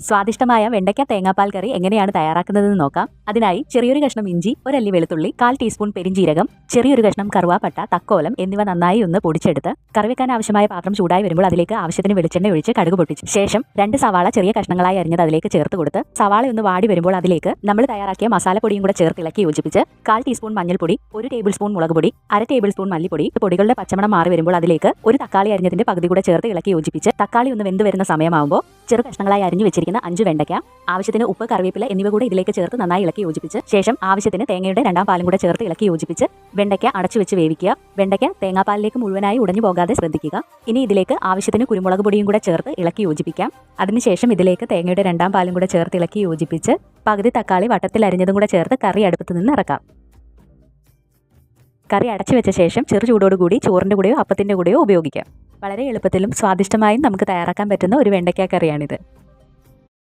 സ്വാദിഷ്ടമായ വെണ്ടയ്ക്ക തേങ്ങാപ്പാൽ കറി എങ്ങനെയാണ് തയ്യാറാക്കുന്നതെന്ന് നോക്കാം. അതിനായി ചെറിയൊരു കഷ്ണം ഇഞ്ചി ഒരല്ലി വെളുത്തുള്ളി കാൽ ടീസ്പൂൺ പെരിഞ്ചീരകം ചെറിയൊരു കഷ്ണം കറുവാപ്പട്ട തക്കോലം എന്നിവ നന്നായി ഒന്ന് പൊടിച്ചെടുത്ത് കറിവെക്കാൻ ആവശ്യമായ പാത്രം ചൂടായി വരുമ്പോൾ അതിലേക്ക് ആവശ്യത്തിന് വെളിച്ചെണ്ണ ഒഴിച്ച് കടുക് പൊട്ടിച്ചു ശേഷം രണ്ട് സവാള ചെറിയ കഷ്ണങ്ങളായി അരിഞ്ഞത് അതിലേക്ക് ചേർത്ത് കൊടുത്ത് സവാള ഒന്ന് വാടി വരുമ്പോൾ അതിലേക്ക് നമ്മൾ തയ്യാറാക്കിയ മസാലപ്പൊടിയും കൂടെ ചേർത്ത് ഇളക്കി യോജിപ്പിച്ച് കാൽ ടീസ്പൂൺ മഞ്ഞൾപ്പൊടി ഒരു ടേബിൾ സ്പൂൺ മുളക് പൊടി അര ടേബിൾ സ്പൂൺ മല്ലിപ്പൊടി പൊടികളുടെ പച്ചമണം മാറി വരുമ്പോൾ അതിലേക്ക് ഒരു തക്കാളി അരിഞ്ഞതിന്റെ പകുതി കൂടെ ചേർത്ത് ഇളക്കി യോജിപ്പിച്ച് തക്കാളി ഒന്ന് വെന്ത് വരുന്ന സമയമാകുമ്പോൾ ചെറു കഷ്ണങ്ങളായി അരിഞ്ഞു വെച്ചിരിക്കുന്ന അഞ്ച് വെണ്ടയ്ക്ക ആവശ്യത്തിന് ഉപ്പ് കറിവേപ്പില എന്നിവ കൂടെ ഇതിലേക്ക് ചേർത്ത് നന്നായി ഇളക്കി യോജിപ്പിച്ച് ശേഷം ആവശ്യത്തിന് തേങ്ങയുടെ രണ്ടാം പാലും കൂടെ ചേർത്ത് ഇളക്കി യോജിപ്പിച്ച് വെണ്ടയ്ക്ക അടച്ചു വെച്ച് വേവിക്കുക. വെണ്ടയ്ക്ക തേങ്ങാപ്പാലിലേക്ക് മുഴുവനായി ഉടഞ്ഞു പോകാതെ ശ്രദ്ധിക്കുക. ഇനി ഇതിലേക്ക് ആവശ്യത്തിന് കുരുമുളക് പൊടിയും കൂടെ ചേർത്ത് ഇളക്കി യോജിപ്പിക്കാം. അതിനുശേഷം ഇതിലേക്ക് തേങ്ങയുടെ രണ്ടാം പാലും കൂടെ ചേർത്ത് ഇളക്കി യോജിപ്പിച്ച് പകുതി തക്കാളി വട്ടത്തിൽ അരിഞ്ഞതും കൂടെ ചേർത്ത് കറി അടുപ്പത്ത് നിന്ന് ഇറക്കാം. കറി അടച്ചു വെച്ച ശേഷം ചെറു ചൂടോടുകൂടി ചോറിന്റെ കൂടെയോ അപ്പത്തിന്റെ കൂടെയോ ഉപയോഗിക്കാം. വളരെ എളുപ്പത്തിലും സ്വാദിഷ്ടമായും നമുക്ക് തയ്യാറാക്കാൻ പറ്റുന്ന ഒരു വെണ്ടയ്ക്ക കറിയാണിത്.